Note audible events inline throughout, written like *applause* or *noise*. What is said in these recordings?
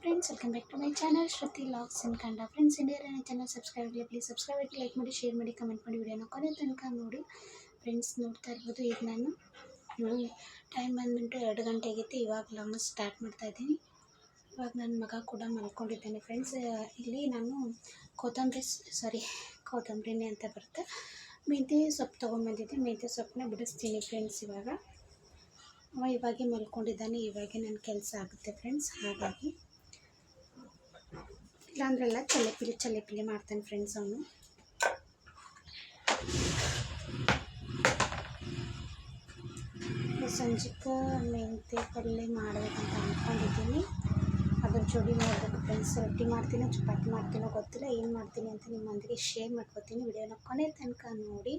Friends welcome back to my channel Shruti vlogs and ಕಂಡ friends India ನನ್ನ channel subscribe ಮಾಡಿ please subscribe ಆಗಿ like ಮಾಡಿ share ಮಾಡಿ ಕಮೆಂಟ್ ಮಾಡಿ ವಿಡಿಯೋನ ಕೊನೆ ತನಕ ನೋಡಿ. ಫ್ರೆಂಡ್ಸ್ ನೋಡ್ತಾ ಇರ್ಬೋದು, ಈಗ ನಾನು ಟೈಮ್ ಬಂದ್ಬಿಟ್ಟು ಎರಡು ಗಂಟೆ ಆಗಿತ್ತು ಇವಾಗ ನಾನು ಸ್ಟಾರ್ಟ್ ಮಾಡ್ತಾ ಇದ್ದೀನಿ. ಇವಾಗ ನನ್ನ ಮಗ ಕೂಡ ಮಲ್ಕೊಂಡಿದ್ದೇನೆ. ಫ್ರೆಂಡ್ಸ್ ಇಲ್ಲಿ ನಾನು ಕೊತ್ತಂಬರಿ ಸಾರಿ ಕೊತ್ತಂಬರಿನೇ ಅಂತ ಬರುತ್ತೆ. ಮೆಂತ್ಯ ಸೊಪ್ಪು ತೊಗೊಂಬಂದಿದ್ದೆ ಮೆಂತ್ಯ ಸೊಪ್ಪನ್ನ ಬಿಡಿಸ್ತೀನಿ ಫ್ರೆಂಡ್ಸ್ ಇವಾಗ. ಅವ ಇವಾಗೆ ಮಲ್ಕೊಂಡಿದ್ದಾನೆ. ಇವಾಗೆ ನನ್ನ ಕೆಲಸ ಆಗುತ್ತೆ ಫ್ರೆಂಡ್ಸ್ ಹಾಗಾಗಿ ಇಲ್ಲಾಂದ್ರೆಲ್ಲ ಚಲ್ಲೆಪಿಲಿ ಚಲ್ಲೆಪಿಲಿ ಮಾಡ್ತಾನೆ ಫ್ರೆಂಡ್ಸ್ ಅವನು. ಸಂಜೆಗೆ ಮೆಂತ್ಯ ಪಲ್ಯ ಮಾಡಬೇಕಂತ ಅಂದ್ಕೊಂಡಿದ್ದೀನಿ ಅದ್ರ ಜೋಡಿ ಮಾಡಬೇಕು ಫ್ರೆಂಡ್ಸ್ ರೊಟ್ಟಿ ಮಾಡ್ತೀನೋ, ಚಪಾತಿ ಮಾಡ್ತೀನೋ ಗೊತ್ತಿಲ್ಲ. ಏನು ಮಾಡ್ತೀನಿ ಅಂತ ನಿಮ್ಮೊಂದಿಗೆ ಶೇರ್ ಮಾಡ್ಕೊತೀನಿ ವಿಡಿಯೋನ ಕೊನೆ ತನಕ ನೋಡಿ.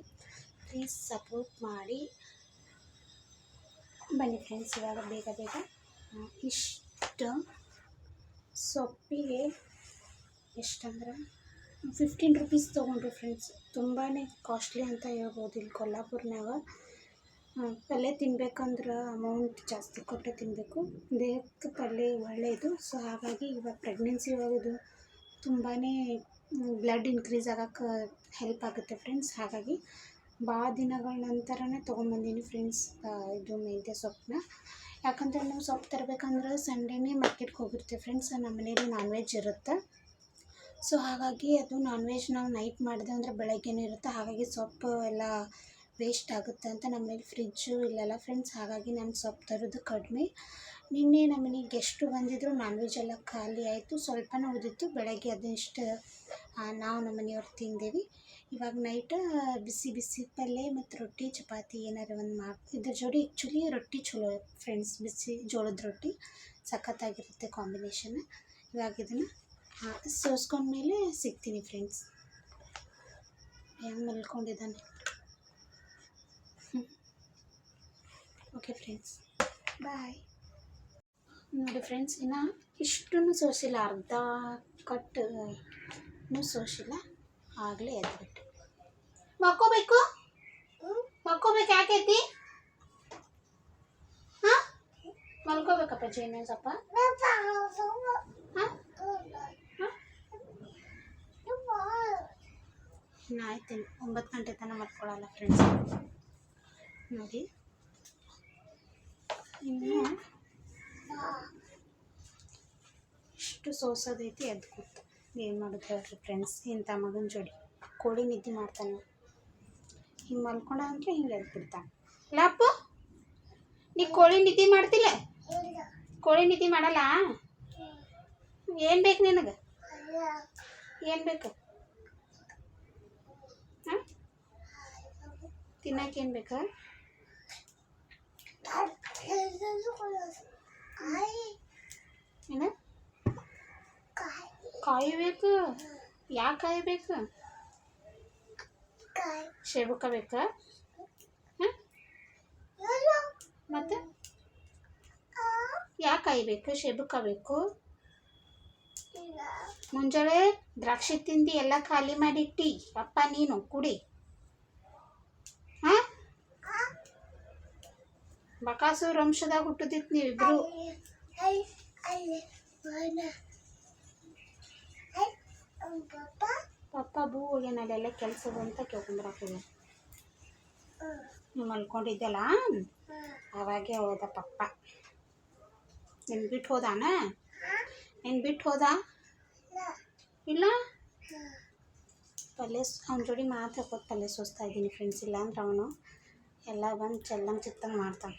ಪ್ಲೀಸ್ ಸಪೋರ್ಟ್ ಮಾಡಿ. ಬನ್ನಿ ಫ್ರೆಂಡ್ಸ್ ಇವಾಗ ಬೇಗ ಬೇಗ. ಇಷ್ಟು ಸೊಪ್ಪಿಗೆ ಎಷ್ಟಂದ್ರೆ ಫಿಫ್ಟೀನ್ ರುಪೀಸ್ ತೊಗೊಂಡ್ರು ಫ್ರೆಂಡ್ಸ್ ತುಂಬಾ ಕಾಸ್ಟ್ಲಿ ಅಂತ ಹೇಳ್ಬೋದು ಇಲ್ಲಿ ಕೊಲ್ಲಾಪುರ್ನಾಗ ಪಲ್ಯ ತಿನ್ಬೇಕಂದ್ರೆ ಅಮೌಂಟ್ ಜಾಸ್ತಿ ಕೊಟ್ಟು ತಿನ್ನಬೇಕು ದೇಹಕ್ಕೆ ಪಲ್ಯ ಒಳ್ಳೆಯದು ಸೊ ಹಾಗಾಗಿ ಇವಾಗ ಪ್ರೆಗ್ನೆನ್ಸಿ ಇದು ತುಂಬಾ ಬ್ಲಡ್ ಇನ್ಕ್ರೀಸ್ ಆಗೋಕ್ಕೆ ಹೆಲ್ಪ್ ಆಗುತ್ತೆ ಫ್ರೆಂಡ್ಸ್ ಹಾಗಾಗಿ ಭಾಳ ದಿನಗಳ ನಂತರನೇ ತೊಗೊಂಬಂದೀನಿ ಫ್ರೆಂಡ್ಸ್ ಇದು ಮೆಂತ್ಯ ಸೊಪ್ಪನ್ನ. ಯಾಕಂದ್ರೆ ನಾವು ಸೊಪ್ಪು ತರಬೇಕಂದ್ರೆ ಸಂಡೇನೇ ಮಾರ್ಕೆಟ್ಗೆ ಹೋಗಿರ್ತೀವಿ ಫ್ರೆಂಡ್ಸ್ ನಮ್ಮ ಮನೇಲಿ ನಾನ್ ವೆಜ್ ಇರುತ್ತೆ. ಸೊ ಹಾಗಾಗಿ ಅದು ನಾನ್ ವೆಜ್ ನಾವು ನೈಟ್ ಮಾಡಿದೆ ಅಂದರೆ ಬೆಳಗ್ಗೆನೇ ಇರುತ್ತೆ. ಹಾಗಾಗಿ ಸೊಪ್ಪು ಎಲ್ಲ ವೇಸ್ಟ್ ಆಗುತ್ತೆ ಅಂತ ನಮ್ಮಲ್ಲಿ ಫ್ರಿಜ್ಜು ಇಲ್ಲಲ್ಲ ಫ್ರೆಂಡ್ಸ್ ಹಾಗಾಗಿ ನಾನು ಸೊಪ್ಪು ತರೋದು ಕಡಿಮೆ. ನಿನ್ನೆ ನಮ್ಮನೆ ಗೆಸ್ಟು ಬಂದಿದ್ದರು ನಾನ್ ವೆಜ್ ಎಲ್ಲ ಖಾಲಿ ಆಯಿತು. ಸ್ವಲ್ಪನೇ ಉದಿತ್ತು ಬೆಳಗ್ಗೆ ಅದನ್ನಿಷ್ಟು ನಾವು ನಮ್ಮ ಮನೆಯವ್ರು ತಿಂದೇವಿ. ಇವಾಗ ನೈಟ್ ಬಿಸಿ ಬಿಸಿ ಪಲ್ಯ ಮತ್ತು ರೊಟ್ಟಿ, ಚಪಾತಿ ಏನಾರು ಒಂದು ಮಾಡಿ ಇದ್ರ ಜೋಡಿ ಆ್ಯಕ್ಚುಲಿ ರೊಟ್ಟಿ ಚಲೋ ಫ್ರೆಂಡ್ಸ್ ಬಿಸಿ ಜೋಳದ ರೊಟ್ಟಿ. ಸಖತ್ತಾಗಿರುತ್ತೆ ಕಾಂಬಿನೇಷನ್ ಇವಾಗ ಇದನ್ನು ಸೋಸ್ಕೊಂಡ್ಮೇಲೆ ಸಿಗ್ತೀನಿ ಫ್ರೆಂಡ್ಸ್ ಹೆಂಗೆ ಮಲ್ಕೊಂಡಿದ್ದಾನೆ. ಓಕೆ ಫ್ರೆಂಡ್ಸ್ ಬಾಯ್ ನೋಡಿ ಫ್ರೆಂಡ್ಸ್ ಇನ್ನು ಇಷ್ಟನ್ನು ಸೋಸಿಲ್ಲ, ಅರ್ಧ ಕಟ್ ಇನ್ನೂ ಸೋಸಿಲ್ಲ. ಆಗಲೇ ಎದ್ಬಿಟ್ಟು. ಮಕ್ಕೋಬೇಕು ಮಕ್ಕೋಬೇಕು ಯಾಕೈತಿ ಹಾಂ? ಮಲ್ಕೋಬೇಕಪ್ಪ ಜೇನ ಸ್ವಲ್ಪ ಆಯ್ತು ಒಂಬತ್ತು ಗಂಟೆ ತನಕ ಮಲ್ಕೊಳಲ್ಲ ಫ್ರೆಂಡ್ಸ್ ನೋಡಿ. ಇನ್ನು ಇಷ್ಟು ಸೋಸೋದೈತಿ ಎದ್ದು ಕೂತು ಏನು ಮಾಡೋದು ಹೇಳ್ರಿ ಫ್ರೆಂಡ್ಸ್ ಇಂಥ ಮಗನ ಜೋಡಿ. ಕೋಳಿ ನಿದ್ದೆ ಮಾಡ್ತಾನೆ. ಹಿಂಗೆ ಮಲ್ಕೊಂಡ ಅಂದರೆ ಹಿಂಗೆ ಎದ್ದು ಬಿಡ್ತಾನೆ ಲಾಪು, ನೀ ಕೋಳಿ ನಿದ್ದೆ ಮಾಡ್ತಿಲ್ಲ? ಕೋಳಿ ನಿದ್ದೆ ಮಾಡಲ್ಲ? ಏನು ಬೇಕು ನಿನಗೆ? ಏನು ಬೇಕು? ಹಾಂ ತಿನ್ನಕ್ಕೆ ಏನು ಬೇಕಾ? ಏನು? ಕಾಯಬೇಕು. ಯಾಕೆ ಕಾಯಬೇಕು? ಶೇಬುಕ ಬೇಕಾ? ಹಾಂ ಮತ್ತೆ? ಯಾಕೆ ಕಾಯ್ಬೇಕು? ಶೇಬುಕ ಬೇಕು? ಮುಂಜಾನೆ ದ್ರಾಕ್ಷಿ ತಿಂದು ಎಲ್ಲ ಖಾಲಿ ಮಾಡಿಟ್ಟಿ. ಅಪ್ಪ ನೀನು ಕುಡಿ. ಹಾಂ? ಬಕಾಸೂರ್ ಹುಟ್ಟುದಿತ್ತು ನೀವಿಬ್ರು. ಪಪ್ಪ ಭೂ ಹೋಗ್ಯಾನಲ್ಲೆಲ್ಲ ಕೆಲಸದ ಅಂತ ಕೇಳ್ಕೊಂಡ್ರಾಕಿದೆ ನೀವು ಅನ್ಕೊಂಡಿದ್ದಲ್ಲ ಅವಾಗೆ ಹೋದ ಪಪ್ಪ. ನಿನ್ ಬಿಟ್ಟು ಹೋದಾನ? ನಿನ್ ಬಿಟ್ಟು ಹೋದ? ಇಲ್ಲ? ಪಲ್ಯ ಅವ್ನ ಜೋಡಿ ಮಾತ್ರ ಕೊಟ್ಟು ಪಲ್ಯ ಸೋಸ್ತಾ ಇದ್ದೀನಿ ಫ್ರೆಂಡ್ಸ್ ಇಲ್ಲ ಅಂದ್ರೆ ಅವನು ಎಲ್ಲ ಬಂದು ಚೆಲ್ಲಂಗೆ ಚಿತ್ತಂಗೆ ಮಾಡ್ತಾನೆ.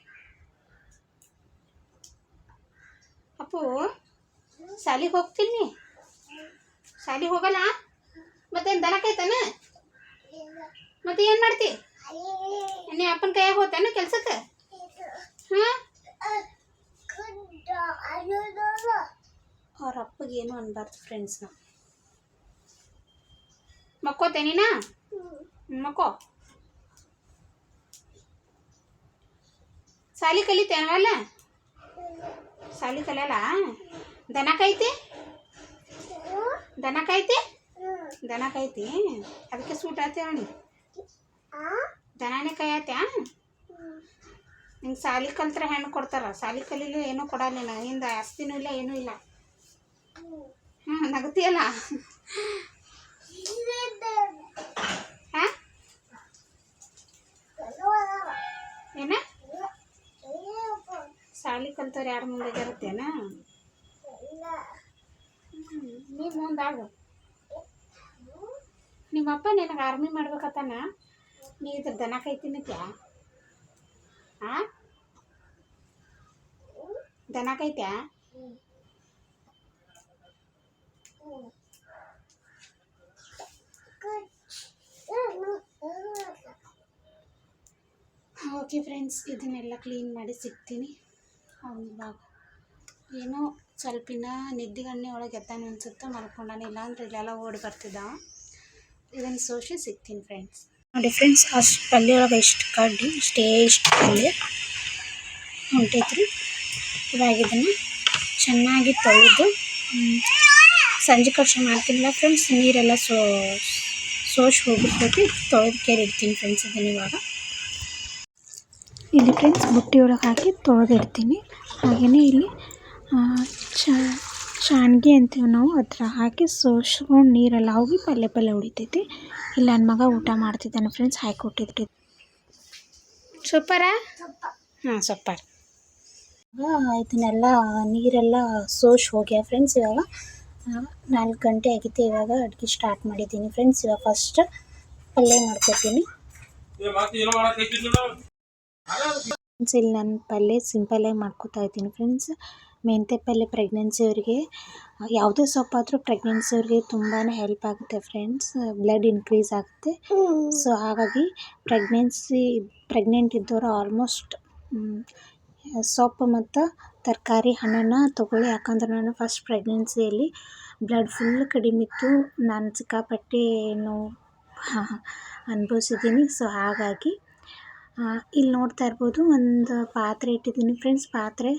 ಅಪ್ಪು, ಶಾಲಿಗೆ ಹೋಗ್ತೀನಿ ಶಾಲಿಗೆ ಹೋಗಲ್ಲ? ಮತ್ತೇನು ದನಕೈತಾನ ಮತ್ತೆ ಏನು ಮಾಡ್ತಿ? ನೀ ಅಪ್ಪನ ಕೈಯಾಗ ಹೋಗ್ತಾನೆ ಕೆಲ್ಸಕ್ಕೆ? ಹಾಂ? ಅವ್ರ ಅಪ್ಪಗೆ ಏನು ಅನ್ಬಾರ್ದು ಫ್ರೆಂಡ್ಸ್ ನಾವು ಮಕ್ಕೋತೇನಿನಾ ಮಕ್ಕೋ. ಸಾಲಿ ಕಲಿತೇನವಲ್ಲ ಸಾಲಿ ಕಲಿಯಲ್ಲ ದನ ಕಾಯ್ತಿ? ದನ ಕಾಯ್ತಿ? ದನ ಕಾಯ್ತಿ? ಅದಕ್ಕೆ ಸೂಟ್ ಆಯ್ತಿ ಅವನಿ ದನನೇ ಕಾಯತ್ಯಾ? ನಿಂಗೆ ಸಾಲಿ ಕಲ್ತ್ರೆ ಹೆಣ್ಣು ಕೊಡ್ತಾರ. ಸಾಲಿ ಕಲೀಲಿ ಏನೂ ಕೊಡಲ್ಲ ಹಿಂದೆ ಆಸ್ತಿನೂ ಇಲ್ಲ, ಏನೂ ಇಲ್ಲ. ಹಾಂ? ನಗತಿಯಲ್ಲ ಏನ? ಶಾಲಿ ಕಲ್ತವ್ರು ಯಾರ ಮುಂದೆ ಬರುತ್ತೇನ ನೀ ಮುಂದಾಗ ನಿಮ್ಮಪ್ಪ ನಿನಗೆ ಆರ್ಮಿ ಮಾಡ್ಬೇಕತ್ತಾನ ನೀ ಇದ್ರ ದನ ಕೈ ಹಾಂ ದನ ಕೈತ್ಯಾ? ಓಕೆ ಫ್ರೆಂಡ್ಸ್ ಇದನ್ನೆಲ್ಲ ಕ್ಲೀನ್ ಮಾಡಿ ಸಿಗ್ತೀನಿ. ಇವಾಗ ಏನೋ ಸ್ವಲ್ಪಿನ ನಿದ್ದೆಗಣ್ಣೆ ಒಳಗೆ ಎತ್ತಾನೆ ಅನ್ಸುತ್ತೆ ಮಲ್ಕೊಂಡಾನೆ ಇಲ್ಲ ಅಂದ್ರೆ ಇಲ್ಲೆಲ್ಲ ಓಡಿ ಬರ್ತಿದ್ದ. ಇದನ್ನು ಸೋಸಿ ಸಿಗ್ತೀನಿ ಫ್ರೆಂಡ್ಸ್ ನೋಡಿ ಫ್ರೆಂಡ್ಸ್ ಅಷ್ಟು ಪಲ್ಯ ಒಳಗೆ ಇಷ್ಟು ಕಡ್ಡಿ, ಇಷ್ಟೇ ಇಷ್ಟು ಪಲ್ಯ ಹೊಂಟೈತ್ರಿ. ಇವಾಗ ಇದನ್ನು ಚೆನ್ನಾಗಿ ತೊಳೆದು ಸಂಜೆ ಕಷ್ಟ ಮಾಡ್ತೀನಿಲ್ಲ ಫ್ರೆಂಡ್ಸ್ ನೀರೆಲ್ಲ ಸೋ ಸೋಸಿ ಹೋಗಿರ್ತೈತಿ ತೊಳೆದು ಕೇರಿ ಇಡ್ತೀನಿ ಫ್ರೆಂಡ್ಸ್ ಇದನ್ನು ಇವಾಗ. ಇಲ್ಲಿ ಫ್ರೆಂಡ್ಸ್ ಬುಟ್ಟಿ ಒಳಗೆ ಹಾಕಿ ತೊಳೆದಿಡ್ತೀನಿ ಹಾಗೆಯೇ ಇಲ್ಲಿ ಚಾಣ್ಗೆ ಅಂತೀವಿ ನಾವು, ಅದರ ಹಾಕಿ ಸೋಸ್ಕೊಂಡು ನೀರೆಲ್ಲ ಹೋಗಿ ಪಲ್ಯ ಪಲ್ಯ ಉಳಿತೈತಿ. ಇಲ್ಲ ನನ್ನ ಮಗ ಊಟ ಮಾಡ್ತಿದ್ದಾನೆ ಫ್ರೆಂಡ್ಸ್ ಹಾಕಿ ಕೊಟ್ಟಿದ್ರಿ ಸೂಪರ? ಹಾಂ, ಸೂಪರ್. ಇದನ್ನೆಲ್ಲ ನೀರೆಲ್ಲ ಸೋಸಿ ಹೋಗ್ಯ ಫ್ರೆಂಡ್ಸ್ ಇವಾಗ? ನಾಲ್ಕು ಗಂಟೆ ಆಗಿತ್ತು ಇವಾಗ ಅಡುಗೆ ಸ್ಟಾರ್ಟ್ ಮಾಡಿದ್ದೀನಿ. ಫ್ರೆಂಡ್ಸ್ ಇವಾಗ ಫಸ್ಟ್ ಪಲ್ಯ ಮಾಡ್ಕೊತೀನಿ. ಫ್ರೆಂಡ್ಸ್ ಇಲ್ಲಿ ನಾನು ಪಲ್ಯ ಸಿಂಪಲ್ಲಾಗಿ ಮಾಡ್ಕೊತಾ ಇದ್ದೀನಿ. ಫ್ರೆಂಡ್ಸ್ ಮೆಂತ್ಯ ಪಲ್ಯ ಪ್ರೆಗ್ನೆನ್ಸಿಯವ್ರಿಗೆ ಯಾವುದೇ ಸೊಪ್ಪಾದರೂ ಪ್ರೆಗ್ನೆನ್ಸಿಯವ್ರಿಗೆ ತುಂಬಾ ಹೆಲ್ಪ್ ಆಗುತ್ತೆ ಫ್ರೆಂಡ್ಸ್ ಬ್ಲಡ್ ಇನ್ಕ್ರೀಸ್ ಆಗುತ್ತೆ. ಸೊ ಹಾಗಾಗಿ ಪ್ರೆಗ್ನೆನ್ಸಿ ಪ್ರೆಗ್ನೆಂಟ್ ಇದ್ದವರು ಆಲ್ಮೋಸ್ಟ್ ಸೊಪ್ಪು ಮತ್ತು ತರಕಾರಿ ಹಣ್ಣನ್ನು ತಗೊಳ್ಳಿ. ಯಾಕಂದ್ರೆ ನಾನು ಫಸ್ಟ್ ಪ್ರೆಗ್ನೆನ್ಸಿಯಲ್ಲಿ ಬ್ಲಡ್ ಫುಲ್ ಕಡಿಮೆ ಇತ್ತು. ನಾನು ಸಿಕ್ಕಾಪಟ್ಟೆ ನೋವು ಅನುಭವಿಸಿದ್ದೀನಿ. ಸೊ ಹಾಗಾಗಿ ಇಲ್ಲಿ ನೋಡ್ತಾ ಇರ್ಬೋದು, ಒಂದು ಪಾತ್ರೆ ಇಟ್ಟಿದ್ದೀನಿ ಫ್ರೆಂಡ್ಸ್ ಪಾತ್ರೆ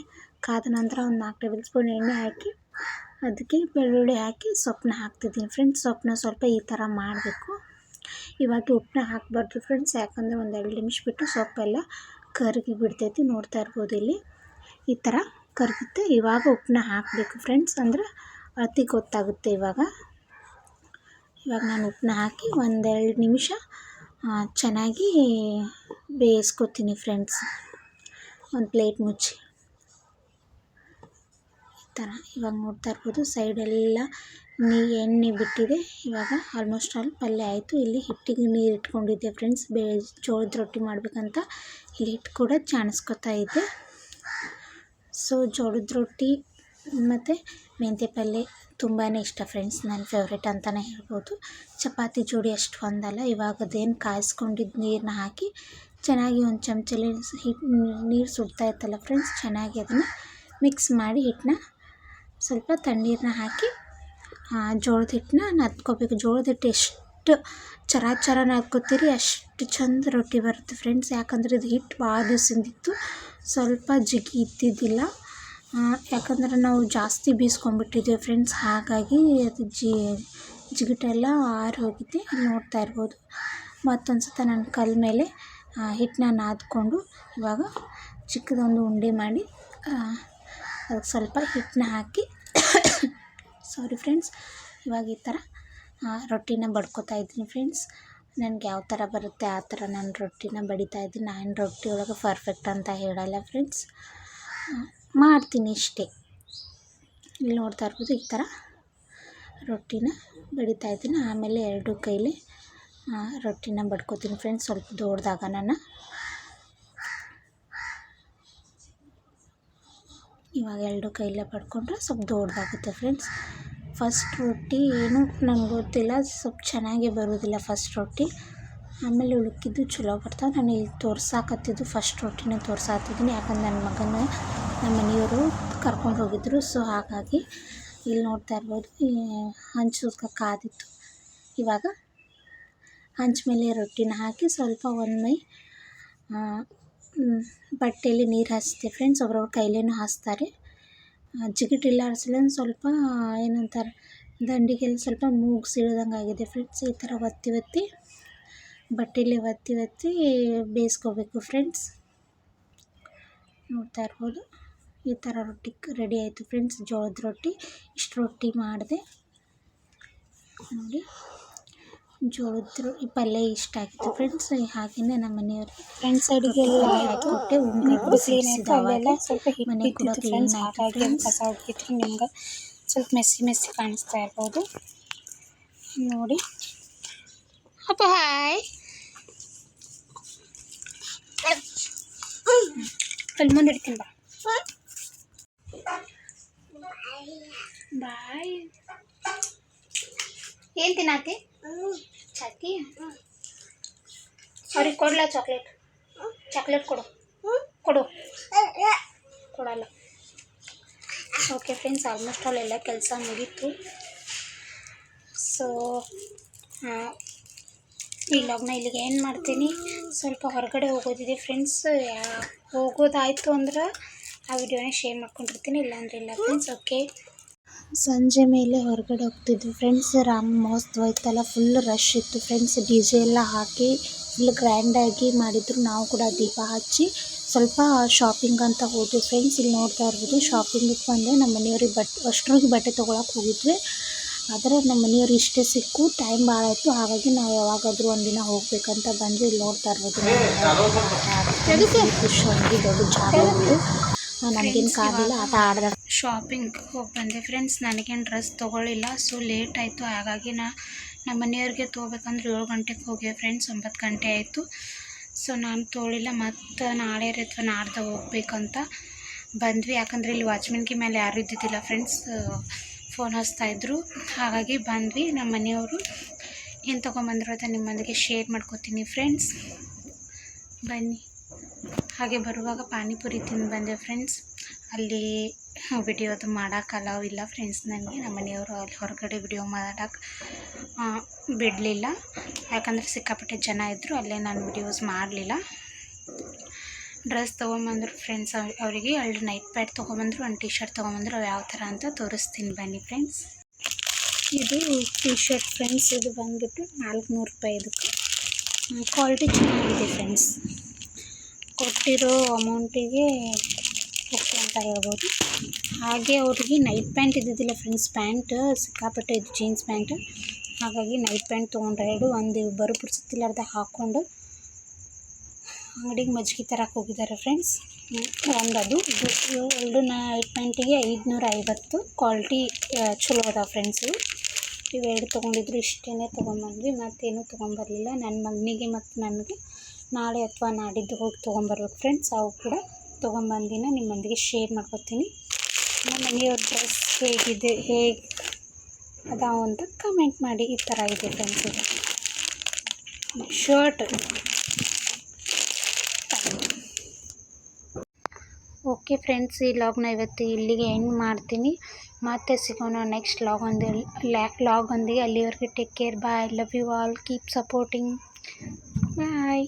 ಕಾದ ನಂತರ ಒಂದು ನಾಲ್ಕು ಟೇಬಲ್ ಸ್ಪೂನ್ ಎಣ್ಣೆ ಹಾಕಿ, ಅದಕ್ಕೆ ಬೆಳ್ಳುಳ್ಳಿ ಹಾಕಿ ಸೊಪ್ಪನ್ನ ಹಾಕ್ತಿದ್ದೀನಿ ಫ್ರೆಂಡ್ಸ್ ಸೊಪ್ಪನ್ನ ಸ್ವಲ್ಪ ಈ ಥರ ಮಾಡಬೇಕು. ಇವಾಗ ಉಪ್ಪನ್ನ ಹಾಕಬಾರ್ದು ಫ್ರೆಂಡ್ಸ್ ಯಾಕಂದರೆ ಒಂದು ಎರಡು ನಿಮಿಷ ಬಿಟ್ಟು ಸೊಪ್ಪೆಲ್ಲ ಕರಗಿ ಬಿಡ್ತೈತಿ. ನೋಡ್ತಾ ಇರ್ಬೋದು ಇಲ್ಲಿ. ಈ ಥರ ಕರಗುತ್ತೆ ಇವಾಗ ಉಪ್ಪನ್ನ ಹಾಕಬೇಕು ಫ್ರೆಂಡ್ಸ್. ಅಂದರೆ ಅತಿ ಗೊತ್ತಾಗುತ್ತೆ ಇವಾಗ. ಇವಾಗ ನಾನು ಉಪ್ಪನ್ನ ಹಾಕಿ ಒಂದೆರಡು ನಿಮಿಷ ಚೆನ್ನಾಗಿ ಬೇಯಿಸ್ಕೊತೀನಿ ಫ್ರೆಂಡ್ಸ್. ಒಂದು ಪ್ಲೇಟ್ ಮುಚ್ಚಿ. ಈ ಥರ ಇವಾಗ ನೋಡ್ತಾ ಇರ್ಬೋದು. ಸೈಡೆಲ್ಲ ನೀ, ಎಣ್ಣೆ ಬಿಟ್ಟಿದೆ. ಇವಾಗ ಆಲ್ಮೋಸ್ಟ್ ಆಲ್ ಪಲ್ಯ ಆಯಿತು. ಇಲ್ಲಿ ಹಿಟ್ಟಿಗೆ ನೀರು ಇಟ್ಕೊಂಡಿದ್ದೆ ಫ್ರೆಂಡ್ಸ್. ಬೇ ಜೋಳದ ರೊಟ್ಟಿ ಮಾಡಬೇಕಂತ ಇಲ್ಲಿ ಹಿಟ್ಟು ಕೂಡ ಚಾಣಿಸ್ಕೊತಾ ಇದ್ದೆ. ಸೊ ಜೋಳದ ರೊಟ್ಟಿ ಮತ್ತು ಮೆಂತ್ಯ ಪಲ್ಯ ತುಂಬಾ ಇಷ್ಟ ಫ್ರೆಂಡ್ಸ್, ನನ್ನ ಫೇವ್ರೇಟ್ ಅಂತಲೇ ಹೇಳ್ಬೋದು. ಚಪಾತಿ ಜೋಡಿ ಅಷ್ಟು ಒಂದಲ್ಲ ಇವಾಗ ಅದೇನು ಕಾಯಿಸ್ಕೊಂಡಿದ್ದು ನೀರನ್ನ ಹಾಕಿ ಚೆನ್ನಾಗಿ ಒಂದು ಚಮಚಲ್ಲಿ ಹಿಟ್ಟು ನೀರು ಸುಡ್ತಾ ಇತ್ತಲ್ಲ ಫ್ರೆಂಡ್ಸ್, ಚೆನ್ನಾಗಿ ಅದನ್ನು ಮಿಕ್ಸ್ ಮಾಡಿ ಹಿಟ್ಟನ್ನ ಸ್ವಲ್ಪ ತಣ್ಣೀರನ್ನ ಹಾಕಿ ಜೋಳದ ಹಿಟ್ಟನ್ನ ನಾದ್ಕೋಬೇಕು ಜೋಳದ ಹಿಟ್ಟು ಎಷ್ಟು ಚರ ಚರ ನಾದ್ಕೋತೀರಿ ಅಷ್ಟು ಚಂದ ರೊಟ್ಟಿ ಬರುತ್ತೆ ಫ್ರೆಂಡ್ಸ್. ಯಾಕಂದ್ರೆ ಇದು ಹಿಟ್ಟು ಭಾಳ ದಿವಸದಿಂದಿತ್ತು ಸ್ವಲ್ಪ ಜಿಗಿ ಇದ್ದಿದ್ದಿಲ್ಲ. ಯಾಕಂದರೆ ನಾವು ಜಾಸ್ತಿ ಬೀಸ್ಕೊಂಡ್ಬಿಟ್ಟಿದ್ದೀವಿ ಫ್ರೆಂಡ್ಸ್ ಹಾಗಾಗಿ ಅದು ಜಿ ಜಿಗುಟೆಲ್ಲ ಆರಿ ಹೋಗಿದೆ ನೋಡ್ತಾ ಇರ್ಬೋದು. ಮತ್ತೊಂದು ಸತ ನಾನು ಕಲ್ ಮೇಲೆ ಹಿಟ್ಟನ್ನ ನಾದ್ಕೊಂಡು ಇವಾಗ ಚಿಕ್ಕದೊಂದು ಉಂಡೆ ಮಾಡಿ ಅದಕ್ಕೆ ಸ್ವಲ್ಪ ಹಿಟ್ಟನ್ನ ಹಾಕಿ *coughs* ಸಾರಿ ಫ್ರೆಂಡ್ಸ್ ಇವಾಗ ಈ ಥರ ರೊಟ್ಟಿನ ಬಡ್ಕೊತಾ ಇದ್ದೀನಿ ಫ್ರೆಂಡ್ಸ್ ನನಗೆ ಯಾವ ಥರ ಬರುತ್ತೆ ಆ ಥರ ನಾನು ರೊಟ್ಟಿನ ಬಡಿತಾ ಇದ್ದೀನಿ. ನಾನು ರೊಟ್ಟಿ ಒಳಗೆ ಪರ್ಫೆಕ್ಟ್ ಅಂತ ಹೇಳಲ್ಲ ಫ್ರೆಂಡ್ಸ್ ಮಾಡ್ತೀನಿ ಇಷ್ಟೇ. ಇಲ್ಲಿ ನೋಡ್ತಾ ಇರ್ಬೋದು ಈ ಥರ ರೊಟ್ಟಿನ ಬಡಿತಾ ಇದ್ದೀನಿ. ಆಮೇಲೆ ಎರಡು ಕೈಲಿ ರೊಟ್ಟಿನ ಬಡ್ಕೋತೀನಿ ಫ್ರೆಂಡ್ಸ್ ಸ್ವಲ್ಪ ದೊಡ್ಡದಾಗ ನಾನು. ಇವಾಗ ಎರಡು ಕೈಲೇ ಪಡ್ಕೊಂಡ್ರೆ ಸ್ವಲ್ಪ ದೊಡ್ಡದಾಗುತ್ತೆ ಫ್ರೆಂಡ್ಸ್ ಫಸ್ಟ್ ರೊಟ್ಟಿ ಏನು ನಂಗೆ ಗೊತ್ತಿಲ್ಲ ಸ್ವಲ್ಪ ಚೆನ್ನಾಗೇ ಬರೋದಿಲ್ಲ ಫಸ್ಟ್ ರೊಟ್ಟಿ. ಆಮೇಲೆ ಉಳ್ಕಿದ್ದು ಚಲೋ ಬರ್ತಾವೆ. ನಾನು ಇಲ್ಲಿ ತೋರ್ಸಾಕತ್ತಿದ್ದು ಫಸ್ಟ್ ರೊಟ್ಟಿನ ತೋರ್ಸಾತಿದ್ದೀನಿ. ಯಾಕಂದ್ರೆ ನನ್ನ ಮಗನ ನಮ್ಮ ಮನೆಯವರು ಕರ್ಕೊಂಡು ಹೋಗಿದ್ದರು ಸೊ ಹಾಗಾಗಿ ಇಲ್ಲಿ ನೋಡ್ತಾ ಇರ್ಬೋದು. ಈ ಹಂಚು ಕಾದಿತ್ತು. ಇವಾಗ ಹಂಚ್ ಮೇಲೆ ರೊಟ್ಟಿನ ಹಾಕಿ ಸ್ವಲ್ಪ ಒಂದು ಮೈ ಆ, ಮ್, ಬಟ್ಟೆಯಲ್ಲಿ ನೀರು ಹಚ್ತೆ ಫ್ರೆಂಡ್ಸ್ ಒಬ್ರೊಬ್ರು ಕೈಲೇನೂ ಹಾಸ್ತಾರೆ ಜಿಗಿಟಿಲ್ಲ ಹರಿಸಿಲ್ಲ ಸ್ವಲ್ಪ ಏನಂತಾರೆ ದಂಡಿಗೆಲ್ಲ ಸ್ವಲ್ಪ ಮೂಗು ಸೀಳ್ದಂಗೆ ಆಗಿದೆ ಫ್ರೆಂಡ್ಸ್ ಈ ಥರ ಒತ್ತಿ ಒತ್ತಿ, ಬಟ್ಟೆಲಿ ಒತ್ತಿ ಒತ್ತಿ ಬೇಯಿಸ್ಕೋಬೇಕು ಫ್ರೆಂಡ್ಸ್ ನೋಡ್ತಾ ಇರ್ಬೋದು. ಈ ಥರ ರೊಟ್ಟಿ ರೆಡಿ ಆಯಿತು ಫ್ರೆಂಡ್ಸ್ ಜೋಳದ ರೊಟ್ಟಿ, ಇಷ್ಟು ರೊಟ್ಟಿ ಮಾಡಿದೆ. ನೋಡಿ. ಜೋಳದ ಈ ಪಲ್ಯ ಇಷ್ಟ ಆಗಿತ್ತು. ಫ್ರೆಂಡ್ಸ್ ಹಾಗೆಯೇ ನಮ್ಮ ಮನೆಯವ್ರಿಗೆ ಫ್ರೆಂಡ್ಸ್ ಅಡುಗೆಲ್ಲ ಆಯಿತು. ಕೊಟ್ಟೆ ಇಬ್ಬರು ಕ್ಲೀನ್ ಆಯಿತು ಅಲ್ಲೆಲ್ಲ ಸ್ವಲ್ಪ ಮನೆ ಕೂಡ ಹಿಟ್ಟಿತ್ತು ಕ್ಲೀನ್ ಫ್ರೆಂಡ್ಸ್ ಆಯಿತು ಹಾಗಾಗಿ ಫ್ರೆಂಡ್ಸ್ ಕಸ ಹುಡುಕಿದ್ರು ನಿಮ್ಗೆ ಸ್ವಲ್ಪ ಮೆಸ್ಸಿ ಮೆಸ್ಸಿ ಕಾಣಿಸ್ತಾ ಇರ್ಬೋದು. ನೋಡಿ. ಅಪ್ಪ ಹಾಯ್ ಅಲ್ಲಿ ಮುಂದೆ ಇಡ್ತೀನಿ ಬಾ. ಬಾಯ್ ಏನು ತಿನ್ನಾತಿ? ಚಾಕಿ ಅವ್ರಿಗೆ ಕೊಡಲ ಚಾಕ್ಲೇಟ್? ಚಾಕ್ಲೇಟ್ ಕೊಡು. ಕೊಡು. ಕೊಡಲ್ಲ. ಓಕೆ ಫ್ರೆಂಡ್ಸ್, ಆಲ್ಮೋಸ್ಟ್ ಆಲ್ ಎಲ್ಲ ಕೆಲಸ ಮುಗೀತು. ಸೊ ಈ ಲಾಗ್ನ ಇಲ್ಲಿಗೆ ಏನು ಮಾಡ್ತೀನಿ? ಸ್ವಲ್ಪ ಹೊರಗಡೆ ಹೋಗೋದಿದೆ ಫ್ರೆಂಡ್ಸ್. ಹೋಗೋದಾಯಿತು ಅಂದ್ರೆ ಆ ವಿಡಿಯೋನ ಶೇರ್ ಮಾಡ್ಕೊಂಡಿರ್ತೀನಿ. ಇಲ್ಲಾಂದ್ರೆ ಇಲ್ಲ ಫ್ರೆಂಡ್ಸ್. ಓಕೆ ಸಂಜೆ ಮೇಲೆ ಹೊರಗಡೆ ಹೋಗ್ತಿದ್ವಿ. ಫ್ರೆಂಡ್ಸ್ ರಾಮ ಮಹೋತ್ಸವ ಇತ್ತಲ್ಲ ಫುಲ್ ರಶ್ ಇತ್ತು. ಫ್ರೆಂಡ್ಸ್ ಡಿ ಜೆ ಎಲ್ಲ ಹಾಕಿ ಫುಲ್ ಗ್ರ್ಯಾಂಡಾಗಿ ಮಾಡಿದ್ರು. ನಾವು ಕೂಡ ದೀಪ ಹಚ್ಚಿ ಸ್ವಲ್ಪ ಶಾಪಿಂಗ್ ಅಂತ ಹೋದ್ವಿ. ಫ್ರೆಂಡ್ಸ್ ಇಲ್ಲಿ ನೋಡ್ತಾ ಇರ್ಬೋದು ಶಾಪಿಂಗಿಗೆ ಬಂದೆ. ನಮ್ಮ ಮನೆಯವ್ರಿಗೆ ಬಟ್ಟೆ ಅಷ್ಟರಿಗೆ ಬಟ್ಟೆ ತೊಗೊಳಕ್ಕೆ ಹೋಗಿದ್ವಿ. ಆದರೆ ನಮ್ಮ ಮನೆಯವ್ರು ಇಷ್ಟೇ ಸಿಕ್ಕು ಟೈಮ್ ಭಾಳ ಆಯಿತು. ಹಾಗಾಗಿ ನಾವು ಯಾವಾಗಾದರೂ ಒಂದಿನ ಹೋಗ್ಬೇಕಂತ ಬಂದ್ವಿ. ಇಲ್ಲಿ ನೋಡ್ತಾ ಇರ್ಬೋದು. ಖುಷಿ ಆಗಿ ದೊಡ್ಡ ಜಾಗ ಇತ್ತು. ನಮಗೇನು ಕಾದಿಲ್ಲ. ಆಟ ಆಡ್ದ ಶಾಪಿಂಗ್ ಹೋಗಿ ಬಂದೆ ಫ್ರೆಂಡ್ಸ್ ನನಗೇನು ಡ್ರೆಸ್ ತೊಗೊಳ್ಳಿಲ್ಲ ಸೊ ಲೇಟ್ ಆಯಿತು. ಹಾಗಾಗಿ ನಾ ನಮ್ಮ ಮನೆಯವ್ರಿಗೆ ತೊಗೋಬೇಕಂದ್ರೆ ಏಳು ಗಂಟೆಗೆ ಹೋಗಿ ಫ್ರೆಂಡ್ಸ್ ಒಂಬತ್ತು ಗಂಟೆ ಆಯಿತು. ಸೊ ನಾನು ತೊಗೊಳ್ಳಿಲ್ಲ ಮತ್ತು ನಾಳೆ ಅಥವಾ ನಾಡ್ದು ಹೋಗ್ಬೇಕಂತ ಬಂದ್ವಿ. ಯಾಕಂದರೆ ಇಲ್ಲಿ ವಾಚ್ಮೆನ್ಗೆ ಮೇಲೆ ಯಾರು ಇದ್ದಿದ್ದಿಲ್ಲ ಫ್ರೆಂಡ್ಸ್ ಫೋನ್ ಹಚ್ತಾಯಿದ್ರು ಹಾಗಾಗಿ ಬಂದ್ವಿ. ನಮ್ಮ ಮನೆಯವರು, ಏನು ತೊಗೊಂಬಂದ್ರು ಅಂತ ನಿಮ್ಮೊಂದಿಗೆ ಶೇರ್ ಮಾಡ್ಕೋತೀನಿ ಫ್ರೆಂಡ್ಸ್ ಬನ್ನಿ. ಹಾಗೆ ಬರುವಾಗ ಪಾನಿಪುರಿ ತಿಂದು ಬಂದೆ ಫ್ರೆಂಡ್ಸ್ ಅಲ್ಲಿ ವಿಡಿಯೋದು ಅದು ಮಾಡೋಕ್ಕಲ್ಲ, ಇಲ್ಲ ಫ್ರೆಂಡ್ಸ್ ನನಗೆ, ನಮ್ಮ ಮನೆಯವರು ಅಲ್ಲಿ ಹೊರಗಡೆ ವಿಡಿಯೋ ಮಾಡೋಕ್ಕೆ ಬಿಡಲಿಲ್ಲ. ಯಾಕಂದರೆ ಸಿಕ್ಕಾಪಟ್ಟೆ ಜನ ಇದ್ದರು ಅಲ್ಲೇ ನಾನು ವಿಡಿಯೋಸ್ ಮಾಡಲಿಲ್ಲ. ಡ್ರೆಸ್ ತೊಗೊಂಬಂದ್ರು ಫ್ರೆಂಡ್ಸ್ ಅವರಿಗೆ ಎರಡು ನೈಟ್ ಪ್ಯಾಡ್ ತೊಗೊಂಬಂದ್ರು, ಒಂದು ಟೀ ಶರ್ಟ್ ತೊಗೊಂಬಂದ್ರು ಯಾವ ಥರ ಅಂತ ತೋರಿಸ್ತೀನಿ ಬನ್ನಿ ಫ್ರೆಂಡ್ಸ್ ಇದು ಟೀ ಶರ್ಟ್ ಫ್ರೆಂಡ್ಸ್ ಇದು ಬಂದುಬಿಟ್ಟು ನಾಲ್ಕುನೂರು ರೂಪಾಯಿ ಇದಕ್ಕೆ. ಕ್ವಾಲಿಟಿ ಚೆನ್ನಾಗಿದೆ ಫ್ರೆಂಡ್ಸ್ ಕೊಟ್ಟಿರೋ ಅಮೌಂಟಿಗೆ ಓಕೆ ಅಂತ ಹೇಳ್ಬೋದು. ಹಾಗೆ ಅವ್ರಿಗೆ ನೈಟ್ ಪ್ಯಾಂಟ್ ಇದ್ದಿದ್ದಿಲ್ಲ ಫ್ರೆಂಡ್ಸ್ ಪ್ಯಾಂಟ್ ಸಿಕ್ಕಾಪಟ್ಟೆ ಇದು ಜೀನ್ಸ್ ಪ್ಯಾಂಟ್ ಹಾಗಾಗಿ ನೈಟ್ ಪ್ಯಾಂಟ್ ತೊಗೊಂಡ್ರೆ ಎರಡು, ಒಂದು ಇಬ್ಬರು ಪುರ್ಸತ್ತಿಲ್ಲಾರ್ದ ಹಾಕ್ಕೊಂಡು ಅಂಗಡಿಗೆ ಮಜ್ಜಿಗೆ ತರಕ್ಕೆ ಹೋಗಿದ್ದಾರೆ ಫ್ರೆಂಡ್ಸ್ ಒಂದು ಅದು ಎರಡು ನೈಟ್ ಪ್ಯಾಂಟಿಗೆ ಐದುನೂರ ಐವತ್ತು ಕ್ವಾಲಿಟಿ ಚಲೋ ಅದಾವೆ ಫ್ರೆಂಡ್ಸು ಇವೆರಡು ತೊಗೊಂಡಿದ್ರು ಇಷ್ಟೇ ತೊಗೊಂಬಂದ್ವಿ, ಮತ್ತೇನು ತೊಗೊಂಬರಲಿಲ್ಲ. ನನ್ನ ಮಗನಿಗೆ ಮತ್ತು ನನಗೆ ನಾಳೆ ಅಥವಾ ನಾಡಿದ್ದು ಹೋಗಿ ತೊಗೊಂಬರ್ಬೇಕು ಫ್ರೆಂಡ್ಸ್ ಅವು ಕೂಡ ತೊಗೊಂಬಂದಿನ ನಿಮ್ಮೊಂದಿಗೆ ಶೇರ್ ಮಾಡ್ಕೊತೀನಿ. ನಮ್ಮ ಮನೆಯವ್ರ ಡ್ರೆಸ್ ಹೇಗಿದೆ, ಹೇಗೆ ಅದಾವ ಅಂತ ಕಮೆಂಟ್ ಮಾಡಿ ಈ ಥರ ಇದೆ ಫ್ರೆಂಡ್ಸ್ ಇದು ಶರ್ಟ್ ಓಕೆ ಫ್ರೆಂಡ್ಸ್ ಈ ಲಾಗ್ನ ಇವತ್ತು ಇಲ್ಲಿಗೆ ಎಂಡ್ ಮಾಡ್ತೀನಿ. ಮತ್ತೆ ಸಿಗೋಣ ನೆಕ್ಸ್ಟ್ ಲಾಗ್ ಒಂದು ಲಾಗ್ ಒಂದಿಗೆ. ಅಲ್ಲಿವರೆಗೆ take care bye love you all keep supporting bye